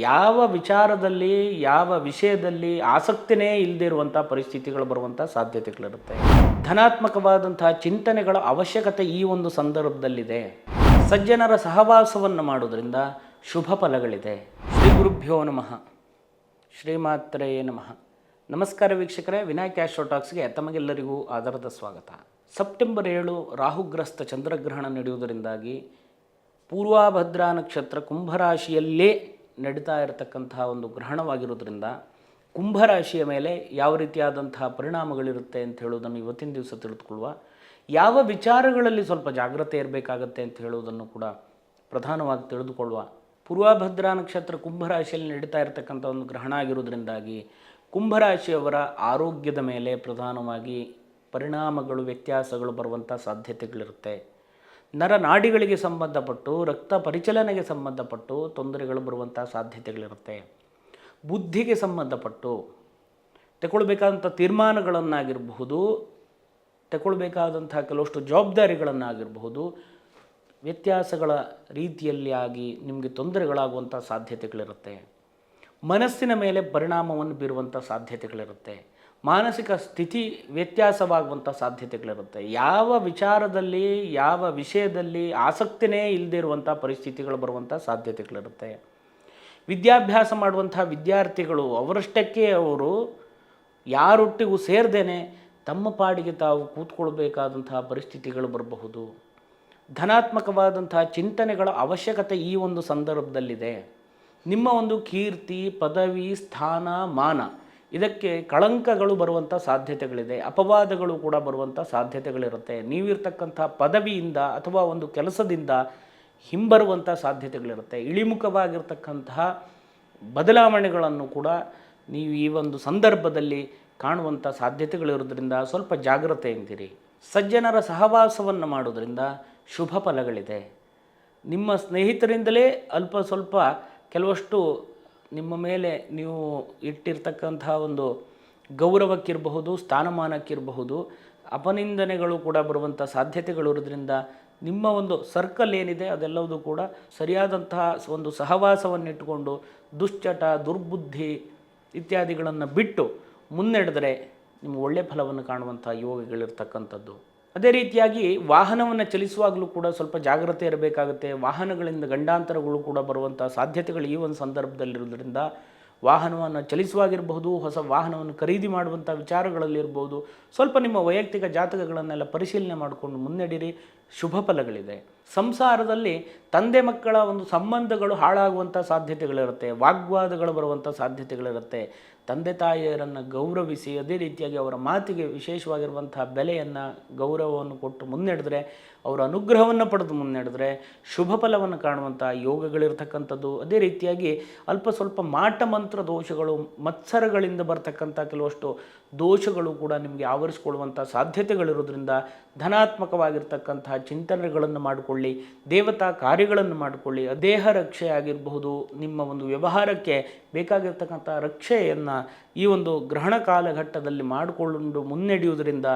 ಯಾವ ವಿಚಾರದಲ್ಲಿ, ಯಾವ ವಿಷಯದಲ್ಲಿ ಆಸಕ್ತಿನೇ ಇಲ್ಲದಿರುವಂಥ ಪರಿಸ್ಥಿತಿಗಳು ಬರುವಂಥ ಸಾಧ್ಯತೆಗಳಿರುತ್ತೆ. ಧನಾತ್ಮಕವಾದಂತಹ ಚಿಂತನೆಗಳ ಅವಶ್ಯಕತೆ ಈ ಒಂದು ಸಂದರ್ಭದಲ್ಲಿದೆ. ಸಜ್ಜನರ ಸಹವಾಸವನ್ನು ಮಾಡೋದರಿಂದ ಶುಭ ಫಲಗಳಿದೆ. ಶ್ರೀ ಗುರುಭ್ಯೋ ನಮಃ. ಶ್ರೀಮಾತ್ರೇ ನಮಃ. ನಮಸ್ಕಾರ ವೀಕ್ಷಕರೇ, ವಿನಾಯಕ್ ಆಸ್ಟ್ರೋ ಟಾಕ್ಸ್ಗೆ ತಮಗೆಲ್ಲರಿಗೂ ಆಧಾರದ ಸ್ವಾಗತ. ಸೆಪ್ಟೆಂಬರ್ ಏಳು ರಾಹುಗ್ರಸ್ತ ಚಂದ್ರಗ್ರಹಣ ನಡೆಯುವುದರಿಂದಾಗಿ ಪೂರ್ವಾಭದ್ರಾ ನಕ್ಷತ್ರ ಕುಂಭರಾಶಿಯಲ್ಲೇ ನಡೀತಾ ಇರತಕ್ಕಂತಹ ಒಂದು ಗ್ರಹಣವಾಗಿರೋದ್ರಿಂದ ಕುಂಭರಾಶಿಯ ಮೇಲೆ ಯಾವ ರೀತಿಯಾದಂತಹ ಪರಿಣಾಮಗಳಿರುತ್ತೆ ಅಂತ ಹೇಳೋದನ್ನು ಇವತ್ತಿನ ದಿವಸ ತಿಳಿದುಕೊಳ್ಳುವ, ಯಾವ ವಿಚಾರಗಳಲ್ಲಿ ಸ್ವಲ್ಪ ಜಾಗ್ರತೆ ಇರಬೇಕಾಗತ್ತೆ ಅಂತ ಹೇಳುವುದನ್ನು ಕೂಡ ಪ್ರಧಾನವಾಗಿ ತಿಳಿದುಕೊಳ್ಳುವ, ಪೂರ್ವಭದ್ರಾ ನಕ್ಷತ್ರ ಕುಂಭರಾಶಿಯಲ್ಲಿ ನಡೀತಾ ಇರತಕ್ಕಂಥ ಒಂದು ಗ್ರಹಣ ಆಗಿರೋದ್ರಿಂದಾಗಿ ಕುಂಭರಾಶಿಯವರ ಆರೋಗ್ಯದ ಮೇಲೆ ಪ್ರಧಾನವಾಗಿ ಪರಿಣಾಮಗಳು, ವ್ಯತ್ಯಾಸಗಳು ಬರುವಂಥ ಸಾಧ್ಯತೆಗಳಿರುತ್ತೆ. ನರನಾಡಿಗಳಿಗೆ ಸಂಬಂಧಪಟ್ಟು, ರಕ್ತ ಪರಿಚಲನೆಗೆ ಸಂಬಂಧಪಟ್ಟು ತೊಂದರೆಗಳು ಬರುವಂಥ ಸಾಧ್ಯತೆಗಳಿರುತ್ತೆ. ಬುದ್ಧಿಗೆ ಸಂಬಂಧಪಟ್ಟು ತಗೊಳ್ಬೇಕಾದಂಥ ತೀರ್ಮಾನಗಳನ್ನಾಗಿರಬಹುದು ತಗೊಳ್ಬೇಕಾದಂಥ ಕೆಲವಷ್ಟು ಜವಾಬ್ದಾರಿಗಳನ್ನಾಗಿರಬಹುದು, ವ್ಯತ್ಯಾಸಗಳ ರೀತಿಯಲ್ಲಿ ಆಗಿ ನಿಮಗೆ ತೊಂದರೆಗಳಾಗುವಂಥ ಸಾಧ್ಯತೆಗಳಿರುತ್ತೆ. ಮನಸ್ಸಿನ ಮೇಲೆ ಪರಿಣಾಮವನ್ನು ಬೀರುವಂಥ ಸಾಧ್ಯತೆಗಳಿರುತ್ತೆ. ಮಾನಸಿಕ ಸ್ಥಿತಿ ವ್ಯತ್ಯಾಸವಾಗುವಂಥ ಸಾಧ್ಯತೆಗಳಿರುತ್ತೆ. ಯಾವ ವಿಚಾರದಲ್ಲಿ, ಯಾವ ವಿಷಯದಲ್ಲಿ ಆಸಕ್ತಿನೇ ಇಲ್ಲದೆ ಇರುವಂಥ ಪರಿಸ್ಥಿತಿಗಳು ಬರುವಂಥ ಸಾಧ್ಯತೆಗಳಿರುತ್ತೆ. ವಿದ್ಯಾಭ್ಯಾಸ ಮಾಡುವಂಥ ವಿದ್ಯಾರ್ಥಿಗಳು, ಅವರಷ್ಟಕ್ಕೆ ಅವರು ಯಾರೊಟ್ಟಿಗೂ ಸೇರ್ದೇನೆ ತಮ್ಮ ಪಾಡಿಗೆ ತಾವು ಕೂತ್ಕೊಳ್ಬೇಕಾದಂತಹ ಪರಿಸ್ಥಿತಿಗಳು ಬರಬಹುದು. ಧನಾತ್ಮಕವಾದಂತಹ ಚಿಂತನೆಗಳ ಅವಶ್ಯಕತೆ ಈ ಒಂದು ಸಂದರ್ಭದಲ್ಲಿದೆ. ನಿಮ್ಮ ಒಂದು ಕೀರ್ತಿ, ಪದವಿ, ಸ್ಥಾನ, ಮಾನ ಇದಕ್ಕೆ ಕಳಂಕಗಳು ಬರುವಂಥ ಸಾಧ್ಯತೆಗಳಿದೆ, ಅಪವಾದಗಳು ಕೂಡ ಬರುವಂಥ ಸಾಧ್ಯತೆಗಳಿರುತ್ತೆ. ನೀವಿರ್ತಕ್ಕಂಥ ಪದವಿಯಿಂದ ಅಥವಾ ಒಂದು ಕೆಲಸದಿಂದ ಹಿಂಬರುವಂಥ ಸಾಧ್ಯತೆಗಳಿರುತ್ತೆ. ಇಳಿಮುಖವಾಗಿರ್ತಕ್ಕಂತಹ ಬದಲಾವಣೆಗಳನ್ನು ಕೂಡ ನೀವು ಈ ಒಂದು ಸಂದರ್ಭದಲ್ಲಿ ಕಾಣುವಂಥ ಸಾಧ್ಯತೆಗಳಿರೋದ್ರಿಂದ ಸ್ವಲ್ಪ ಜಾಗ್ರತೆಯಿಂದಿರಿ ಸಜ್ಜನರ ಸಹವಾಸವನ್ನು ಮಾಡೋದ್ರಿಂದ ಶುಭ ಫಲಗಳಿದೆ. ನಿಮ್ಮ ಸ್ನೇಹಿತರಿಂದಲೇ ಅಲ್ಪ ಸ್ವಲ್ಪ ಕೆಲವಷ್ಟು ನಿಮ್ಮ ಮೇಲೆ ನೀವು ಇಟ್ಟಿರ್ತಕ್ಕಂಥ ಒಂದು ಗೌರವಕ್ಕಿರಬಹುದು, ಸ್ಥಾನಮಾನಕ್ಕಿರಬಹುದು, ಅಪನಿಂದನೆಗಳು ಕೂಡ ಬರುವಂಥ ಸಾಧ್ಯತೆಗಳಿರೋದ್ರಿಂದ ನಿಮ್ಮ ಒಂದು ಸರ್ಕಲ್ ಏನಿದೆ ಅದೆಲ್ಲವೂ ಕೂಡ ಸರಿಯಾದಂತಹ ಒಂದು ಸಹವಾಸವನ್ನಿಟ್ಟುಕೊಂಡು ದುಶ್ಚಟ, ದುರ್ಬುದ್ಧಿ ಇತ್ಯಾದಿಗಳನ್ನು ಬಿಟ್ಟು ಮುನ್ನಡೆದರೆ ನಿಮ್ಮ ಒಳ್ಳೆಯ ಫಲವನ್ನು ಕಾಣುವಂಥ ಯೋಗಗಳಿರ್ತಕ್ಕಂಥದ್ದು. ಅದೇ ರೀತಿಯಾಗಿ ವಾಹನವನ್ನು ಚಲಿಸುವಾಗಲೂ ಕೂಡ ಸ್ವಲ್ಪ ಜಾಗ್ರತೆ ಇರಬೇಕಾಗುತ್ತೆ. ವಾಹನಗಳಿಂದ ಗಂಡಾಂತರಗಳು ಕೂಡ ಬರುವಂಥ ಸಾಧ್ಯತೆಗಳು ಈ ಒಂದು ಸಂದರ್ಭದಲ್ಲಿರೋದ್ರಿಂದ ವಾಹನವನ್ನು ಚಲಿಸುವಾಗಿರಬಹುದು, ಹೊಸ ವಾಹನವನ್ನು ಖರೀದಿ ಮಾಡುವಂಥ ವಿಚಾರಗಳಲ್ಲಿರ್ಬೋದು ಸ್ವಲ್ಪ ನಿಮ್ಮ ವೈಯಕ್ತಿಕ ಜಾತಕಗಳನ್ನೆಲ್ಲ ಪರಿಶೀಲನೆ ಮಾಡಿಕೊಂಡು ಮುನ್ನಡೆಯಿರಿ. ಶುಭ ಫಲಗಳಿದೆ. ಸಂಸಾರದಲ್ಲಿ ತಂದೆ ಮಕ್ಕಳ ಒಂದು ಸಂಬಂಧಗಳು ಹಾಳಾಗುವಂಥ ಸಾಧ್ಯತೆಗಳಿರುತ್ತೆ, ವಾಗ್ವಾದಗಳು ಬರುವಂಥ ಸಾಧ್ಯತೆಗಳಿರುತ್ತೆ. ತಂದೆ ತಾಯಿಯರನ್ನು ಗೌರವಿಸಿ ಅದೇ ರೀತಿಯಾಗಿ ಅವರ ಮಾತಿಗೆ ವಿಶೇಷವಾಗಿರುವಂತಹ ಬೆಲೆಯನ್ನು, ಗೌರವವನ್ನು ಕೊಟ್ಟು ಮುನ್ನಡೆದ್ರೆ, ಅವರ ಅನುಗ್ರಹವನ್ನು ಪಡೆದು ಮುನ್ನಡೆದ್ರೆ ಶುಭ ಫಲವನ್ನು ಕಾಣುವಂಥ ಯೋಗಗಳಿರ್ತಕ್ಕಂಥದ್ದು. ಅದೇ ರೀತಿಯಾಗಿ ಅಲ್ಪ ಸ್ವಲ್ಪ ಮಾಟ ಮಂತ್ರ ದೋಷಗಳು, ಮತ್ಸರಗಳಿಂದ ಬರ್ತಕ್ಕಂಥ ಕೆಲವಷ್ಟು ದೋಷಗಳು ಕೂಡ ನಿಮಗೆ ಆವರಿಸಿಕೊಳ್ಳುವಂಥ ಸಾಧ್ಯತೆಗಳಿರೋದ್ರಿಂದ ಧನಾತ್ಮಕವಾಗಿರ್ತಕ್ಕಂತಹ ಚಿಂತನೆಗಳನ್ನು ಮಾಡಿಕೊಳ್ಳಿ, ದೇವತಾ ಕಾರ್ಯಗಳನ್ನು ಮಾಡಿಕೊಳ್ಳಿ, ದೇಹ ರಕ್ಷೆ ಆಗಿರಬಹುದು ನಿಮ್ಮ ಒಂದು ವ್ಯವಹಾರಕ್ಕೆ ಬೇಕಾಗಿರ್ತಕ್ಕಂಥ ರಕ್ಷೆಯನ್ನು ಈ ಒಂದು ಗ್ರಹಣ ಕಾಲಘಟ್ಟದಲ್ಲಿ ಮಾಡಿಕೊಂಡು ಮುನ್ನಡೆಯುವುದರಿಂದ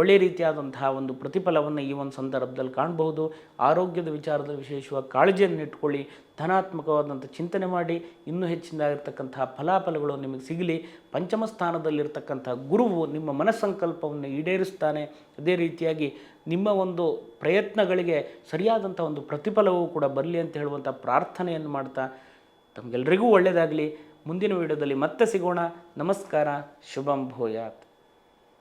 ಒಳ್ಳೆಯ ರೀತಿಯಾದಂತಹ ಒಂದು ಪ್ರತಿಫಲವನ್ನು ಈ ಒಂದು ಸಂದರ್ಭದಲ್ಲಿ ಕಾಣಬಹುದು. ಆರೋಗ್ಯದ ವಿಚಾರದಲ್ಲಿ ವಿಶೇಷವಾಗಿ ಕಾಳಜಿಯನ್ನು ಇಟ್ಕೊಳ್ಳಿ, ಧನಾತ್ಮಕವಾದಂಥ ಚಿಂತನೆ ಮಾಡಿ, ಇನ್ನೂ ಹೆಚ್ಚಿನದಾಗಿರ್ತಕ್ಕಂತಹ ಫಲಾಫಲಗಳು ನಿಮಗೆ ಸಿಗಲಿ. ಪಂಚಮ ಸ್ಥಾನದಲ್ಲಿರ್ತಕ್ಕಂಥ ಗುರುವು ನಿಮ್ಮ ಮನಸ್ಸಂಕಲ್ಪವನ್ನು ಈಡೇರಿಸ್ತಾನೆ. ಅದೇ ರೀತಿಯಾಗಿ ನಿಮ್ಮ ಒಂದು ಪ್ರಯತ್ನಗಳಿಗೆ ಸರಿಯಾದಂಥ ಒಂದು ಪ್ರತಿಫಲವೂ ಕೂಡ ಬರಲಿ ಅಂತ ಹೇಳುವಂಥ ಪ್ರಾರ್ಥನೆಯನ್ನು ಮಾಡ್ತಾ ತಮಗೆಲ್ಲರಿಗೂ ಒಳ್ಳೆಯದಾಗಲಿ ಮುಂದಿನ ವಿಡಿಯೋದಲ್ಲಿ ಮತ್ತೆ ಸಿಗೋಣ. ನಮಸ್ಕಾರ. ಶುಭಂ ಭೂಯಾತ್.